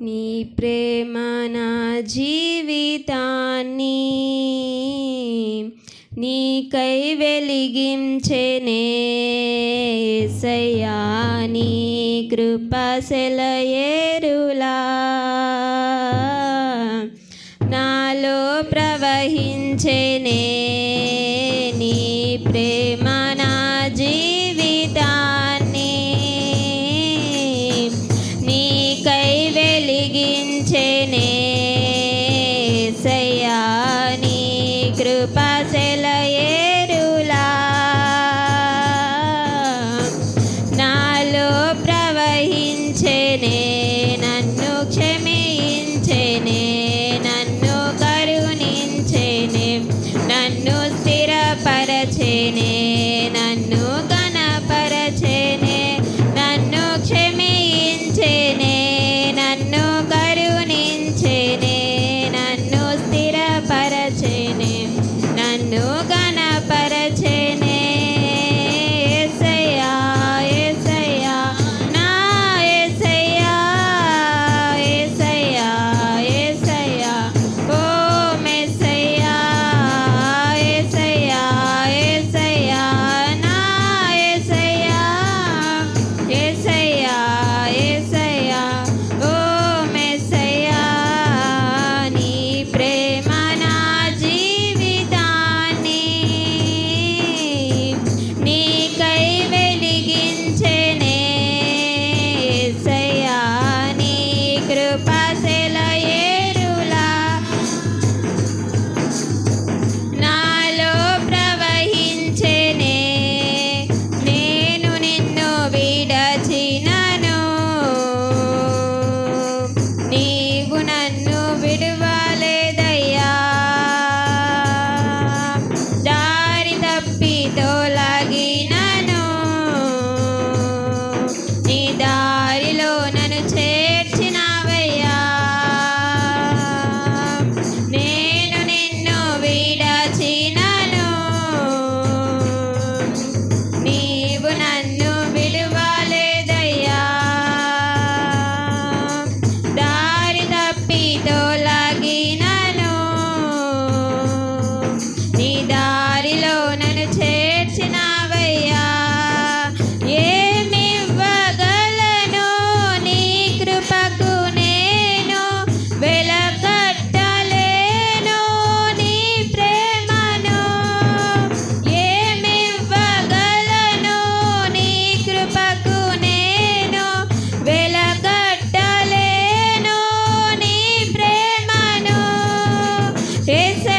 నీ ప్రేమ నా జీవితాన్ని నీకై వెలిగించెనే సయ్యా నీ కృప సెలయేరులా. నాలో ప్రవహించెనే tene Ese